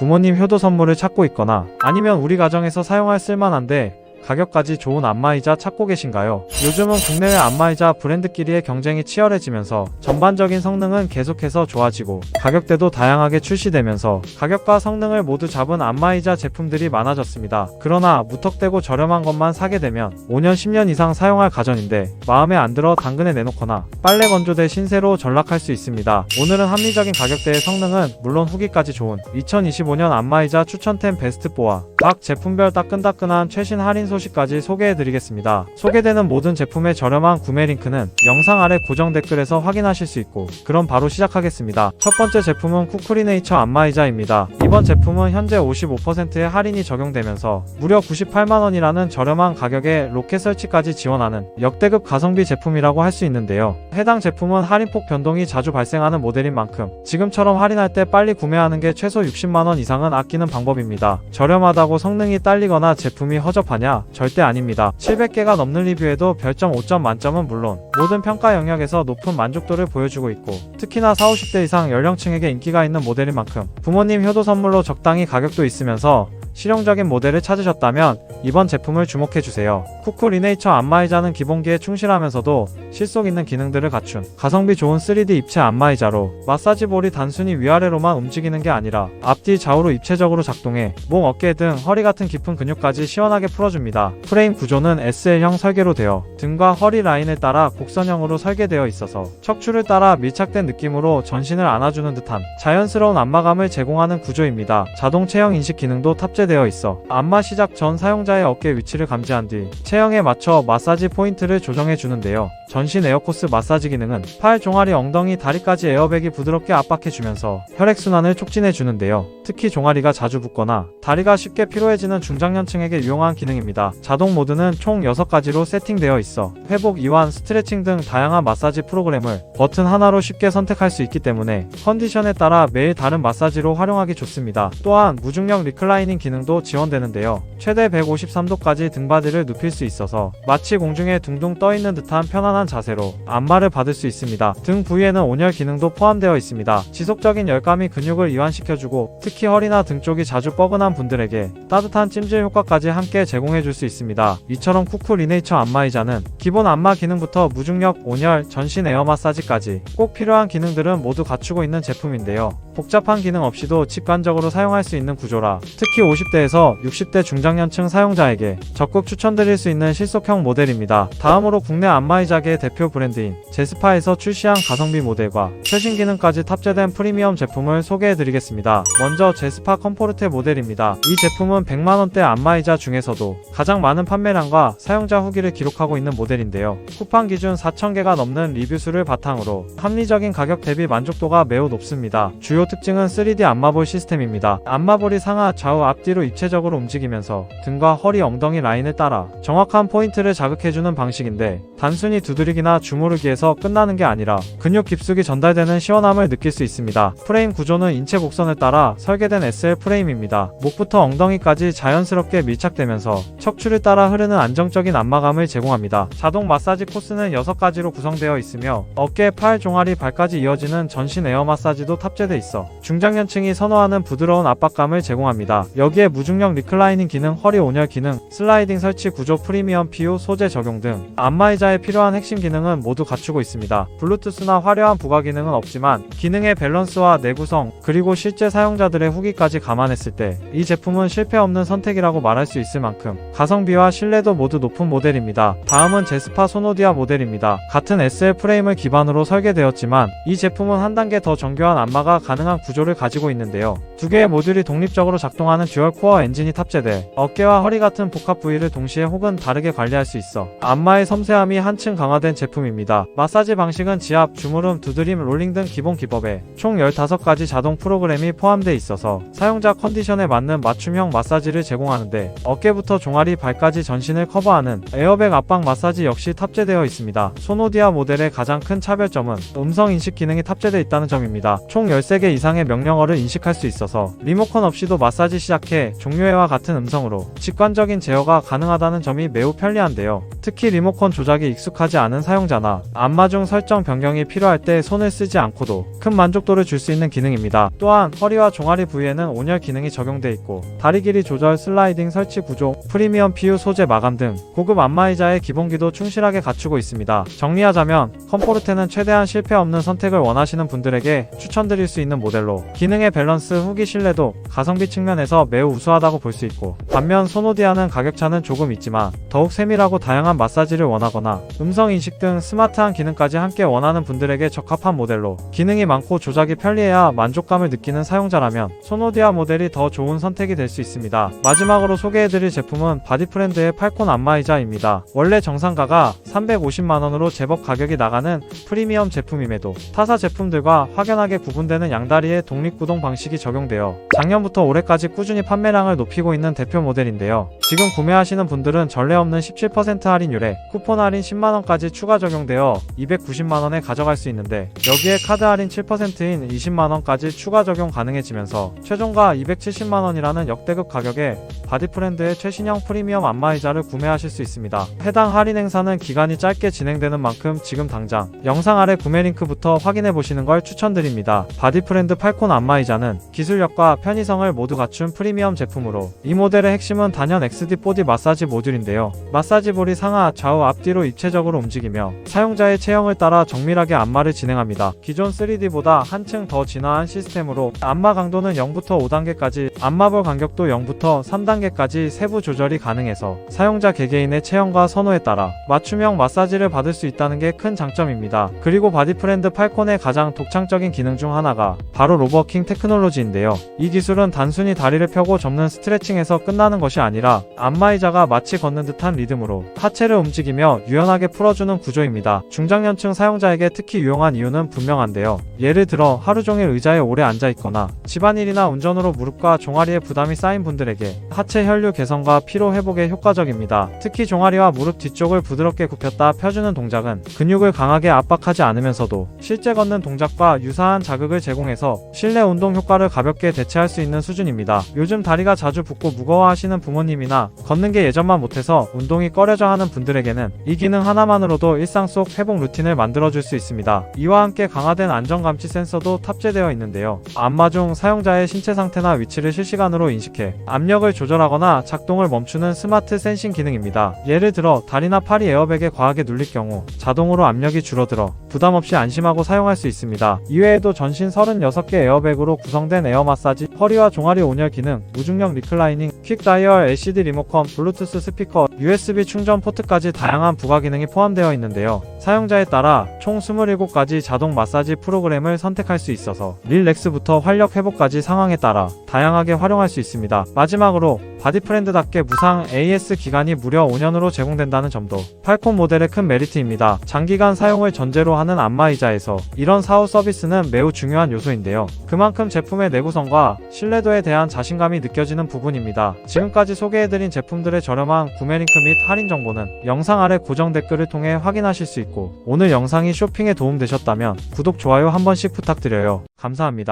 부모님 효도 선물을 찾고 있거나 아니면 우리 가정에서 사용할 쓸만한데 가격까지 좋은 안마의자 찾고 계신가요? 요즘은 국내외 안마의자 브랜드끼리의 경쟁이 치열해지면서 전반적인 성능은 계속해서 좋아지고 가격대도 다양하게 출시되면서 가격과 성능을 모두 잡은 안마의자 제품들이 많아졌습니다. 그러나 무턱대고 저렴한 것만 사게 되면 5년 10년 이상 사용할 가전인데 마음에 안 들어 당근에 내놓거나 빨래 건조대 신세로 전락할 수 있습니다. 오늘은 합리적인 가격대의 성능은 물론 후기까지 좋은 2025년 안마의자 추천템 베스트4와 각 제품별 따끈따끈한 최신 할인 소식까지 소개해드리겠습니다. 소개되는 모든 제품의 저렴한 구매 링크는 영상 아래 고정 댓글에서 확인하실 수 있고 그럼 바로 시작하겠습니다. 첫 번째 제품은 쿠쿠리네이처 안마의자입니다. 이번 제품은 현재 55%의 할인이 적용되면서 무려 98만원이라는 저렴한 가격에 로켓 설치까지 지원하는 역대급 가성비 제품이라고 할 수 있는데요. 해당 제품은 할인폭 변동이 자주 발생하는 모델인 만큼 지금처럼 할인할 때 빨리 구매하는 게 최소 60만원 이상은 아끼는 방법입니다. 저렴하다고 성능이 딸리거나 제품이 허접하냐? 절대 아닙니다. 700개가 넘는 리뷰에도 별점 5점 만점은 물론 모든 평가 영역에서 높은 만족도를 보여주고 있고 특히나 40, 50대 이상 연령층에게 인기가 있는 모델인 만큼 부모님 효도 선물로 적당히 가격도 있으면서 실용적인 모델을 찾으셨다면 이번 제품을 주목해주세요. 쿠쿠 리네이처 안마의자는 기본기에 충실하면서도 실속 있는 기능들을 갖춘 가성비 좋은 3D 입체 안마의자로 마사지 볼이 단순히 위아래로만 움직이는 게 아니라 앞뒤 좌우로 입체적으로 작동해 목, 어깨 등 허리 같은 깊은 근육까지 시원하게 풀어줍니다. 프레임 구조는 SL형 설계로 되어 등과 허리 라인을 따라 곡선형으로 설계되어 있어서 척추를 따라 밀착된 느낌으로 전신을 안아주는 듯한 자연스러운 안마감을 제공하는 구조입니다. 자동 체형 인식 기능도 탑재 되어 있어 안마 시작 전 사용자의 어깨 위치를 감지한 뒤 체형에 맞춰 마사지 포인트를 조정해 주는데요. 전신 에어코스 마사지 기능은 팔, 종아리, 엉덩이, 다리까지 에어백이 부드럽게 압박해 주면서 혈액순환을 촉진해 주는데요. 특히 종아리가 자주 붓거나 다리가 쉽게 피로해지는 중장년층에게 유용한 기능입니다. 자동 모드는 총 6가지로 세팅되어 있어 회복, 이완, 스트레칭 등 다양한 마사지 프로그램을 버튼 하나로 쉽게 선택할 수 있기 때문에 컨디션에 따라 매일 다른 마사지로 활용하기 좋습니다. 또한 무중력 리클라이닝 기능 도 지원되는데요. 최대 153도까지 등받이를 눕힐 수 있어서 마치 공중에 둥둥 떠 있는 듯한 편안한 자세로 안마를 받을 수 있습니다. 등 부위에는 온열 기능도 포함되어 있습니다. 지속적인 열감이 근육을 이완시켜주고 특히 허리나 등 쪽이 자주 뻐근한 분들에게 따뜻한 찜질 효과까지 함께 제공해줄 수 있습니다. 이처럼 쿠쿠 리네이처 안마의자는 기본 안마 기능부터 무중력, 온열, 전신 에어 마사지까지 꼭 필요한 기능들은 모두 갖추고 있는 제품인데요. 복잡한 기능 없이도 직관적으로 사용할 수 있는 구조라 특히 50 대에서 60대 중장년층 사용자에게 적극 추천드릴 수 있는 실속형 모델입니다. 다음으로 국내 안마의자계 대표 브랜드인 제스파에서 출시한 가성비 모델과 최신 기능까지 탑재된 프리미엄 제품을 소개해드리겠습니다. 먼저 제스파 컴포르테 모델입니다. 이 제품은 100만원대 안마의자 중에서도 가장 많은 판매량과 사용자 후기를 기록하고 있는 모델인데요. 쿠팡 기준 4,000개가 넘는 리뷰수를 바탕으로 합리적인 가격 대비 만족도가 매우 높습니다. 주요 특징은 3D 안마볼 시스템입니다. 안마볼이 상하, 좌우, 앞뒤 로 입체적으로 움직이면서 등과 허리, 엉덩이 라인을 따라 정확한 포인트를 자극해주는 방식인데 단순히 두드리기나 주무르기에서 끝나는 게 아니라 근육 깊숙이 전달되는 시원함을 느낄 수 있습니다. 프레임 구조는 인체 곡선을 따라 설계된 SL 프레임입니다. 목부터 엉덩이까지 자연스럽게 밀착되면서 척추를 따라 흐르는 안정적인 안마감을 제공합니다. 자동 마사지 코스는 6가지로 구성되어 있으며 어깨, 팔, 종아리, 발까지 이어지는 전신 에어 마사지도 탑재돼 있어 중장년층이 선호하는 부드러운 압박감을 제공합니다. 여기 에 무중력 리클라이닝 기능, 허리 온열 기능, 슬라이딩 설치 구조 프리미엄 PU 소재 적용 등 안마의자에 필요한 핵심 기능은 모두 갖추고 있습니다. 블루투스나 화려한 부가 기능은 없지만 기능의 밸런스와 내구성 그리고 실제 사용자들의 후기까지 감안했을 때 이 제품은 실패 없는 선택이라고 말할 수 있을 만큼 가성비와 신뢰도 모두 높은 모델입니다. 다음은 제스파 소노디아 모델입니다. 같은 SL 프레임을 기반으로 설계되었지만 이 제품은 한 단계 더 정교한 안마가 가능한 구조를 가지고 있는데요. 두 개의 모듈이 독립적으로 작동하는 듀얼 코어 엔진이 탑재돼 어깨와 허리 같은 복합 부위를 동시에 혹은 다르게 관리할 수 있어 안마의 섬세함이 한층 강화된 제품입니다. 마사지 방식은 지압, 주무름, 두드림, 롤링 등 기본 기법에 총 15가지 자동 프로그램이 포함되어 있어서 사용자 컨디션에 맞는 맞춤형 마사지를 제공하는데 어깨부터 종아리, 발까지 전신을 커버하는 에어백 압박 마사지 역시 탑재되어 있습니다. 소노디아 모델의 가장 큰 차별점은 음성 인식 기능이 탑재되어 있다는 점입니다. 총 13개 이상의 명령어를 인식할 수 있어서 리모컨 없이도 마사지 시작해 종료해와 같은 음성으로 직관적인 제어가 가능하다는 점이 매우 편리한데요. 특히 리모컨 조작이 익숙하지 않은 사용자나 안마 중 설정 변경이 필요할 때 손을 쓰지 않고도 큰 만족도를 줄 수 있는 기능입니다. 또한 허리와 종아리 부위에는 온열 기능이 적용돼 있고 다리 길이 조절 슬라이딩 설치 구조, 프리미엄 PU 소재 마감 등 고급 안마의자의 기본기도 충실하게 갖추고 있습니다. 정리하자면 컴포르테는 최대한 실패 없는 선택을 원하시는 분들에게 추천드릴 수 있는 모델로 기능의 밸런스, 후기 신뢰도, 가성비 측면에서 매우 우수하다고 볼 수 있고 반면 소노디아는 가격차는 조금 있지만 더욱 세밀하고 다양한 마사지를 원하거나 음성 인식 등 스마트한 기능까지 함께 원하는 분들에게 적합한 모델로 기능이 많고 조작이 편리해야 만족감을 느끼는 사용자라면 소노디아 모델이 더 좋은 선택이 될 수 있습니다. 마지막으로 소개해드릴 제품은 바디프렌드의 팔콘 안마의자입니다. 원래 정상가가 350만원으로 제법 가격이 나가는 프리미엄 제품임에도 타사 제품들과 확연하게 구분되는 양다리의 독립구동 방식이 적용되어 작년부터 올해까지 꾸준히 판매량을 높이고 있는 대표 모델인데요. 지금 구매하시는 분들은 전례 없는 17% 할인 율에 쿠폰 할인 10만원까지 추가 적용되어 290만원에 가져갈 수 있는데 여기에 카드 할인 7%인 20만원까지 추가 적용 가능해지면서 최종가 270만원이라는 역대급 가격에 바디프렌드의 최신형 프리미엄 안마의자를 구매하실 수 있습니다. 해당 할인 행사는 기간이 짧게 진행되는 만큼 지금 당장 영상 아래 구매 링크부터 확인해 보시는 걸 추천드립니다. 바디프렌드 팔콘 안마의자는 기술력과 편의성을 모두 갖춘 프리미엄 제품으로 이 모델의 핵심은 단연 XD4D 마사지 모듈인데요. 마사지 볼이 상 하, 좌우, 앞뒤로 입체적으로 움직이며 사용자의 체형을 따라 정밀하게 안마를 진행합니다. 기존 3D보다 한층 더 진화한 시스템으로 안마 강도는 0부터 5단계까지, 안마볼 간격도 0부터 3단계까지 세부 조절이 가능해서 사용자 개개인의 체형과 선호에 따라 맞춤형 마사지를 받을 수 있다는 게 큰 장점입니다. 그리고 바디프렌드 팔콘의 가장 독창적인 기능 중 하나가 바로 로버킹 테크놀로지인데요. 이 기술은 단순히 다리를 펴고 접는 스트레칭에서 끝나는 것이 아니라 안마의자가 마치 걷는 듯한 리듬으로 하체 를 움직이며 유연하게 풀어주는 구조입니다. 중장년층 사용자에게 특히 유용한 이유는 분명한데요. 예를 들어 하루 종일 의자에 오래 앉아 있거나 집안일이나 운전으로 무릎과 종아리에 부담이 쌓인 분들에게 하체 혈류 개선과 피로 회복에 효과적입니다. 특히 종아리와 무릎 뒤쪽을 부드럽게 굽혔다 펴주는 동작은 근육을 강하게 압박하지 않으면서도 실제 걷는 동작과 유사한 자극을 제공해서 실내 운동 효과를 가볍게 대체할 수 있는 수준입니다. 요즘 다리가 자주 붓고 무거워하시는 부모님이나 걷는 게 예전만 못해서 운동이 꺼려져 하는 분들에게는 이 기능 하나만으로도 일상 속 회복 루틴을 만들어줄 수 있습니다. 이와 함께 강화된 안전감지 센서도 탑재되어 있는데요. 안마 중 사용자의 신체 상태나 위치를 실시간으로 인식해 압력을 조절하거나 작동을 멈추는 스마트 센싱 기능입니다. 예를 들어 다리나 팔이 에어백에 과하게 눌릴 경우 자동으로 압력이 줄어들어 부담 없이 안심하고 사용할 수 있습니다. 이외에도 전신 36개 에어백으로 구성된 에어 마사지, 허리와 종아리 온열 기능, 무중력 리클라이닝, 퀵 다이얼 LCD 리모컨, 블루투스 스피커, USB 충전 포 트까지 다양한 부가 기능이 포함되어 있는데요. 사용자에 따라 총 27가지 자동 마사지 프로그램을 선택할 수 있어서 릴렉스부터 활력 회복까지 상황에 따라 다양하게 활용할 수 있습니다. 마지막으로 바디프렌드답게 무상 AS 기간이 무려 5년으로 제공된다는 점도 팔콘 모델의 큰 메리트입니다. 장기간 사용을 전제로 하는 안마의자에서 이런 사후 서비스는 매우 중요한 요소인데요. 그만큼 제품의 내구성과 신뢰도에 대한 자신감이 느껴지는 부분입니다. 지금까지 소개해드린 제품들의 저렴한 구매 링크 및 할인 정보는 영상 아래 고정 댓글을 통해 확인하실 수 있고 오늘 영상이 쇼핑에 도움되셨다면 구독, 좋아요 한 번씩 부탁드려요. 감사합니다.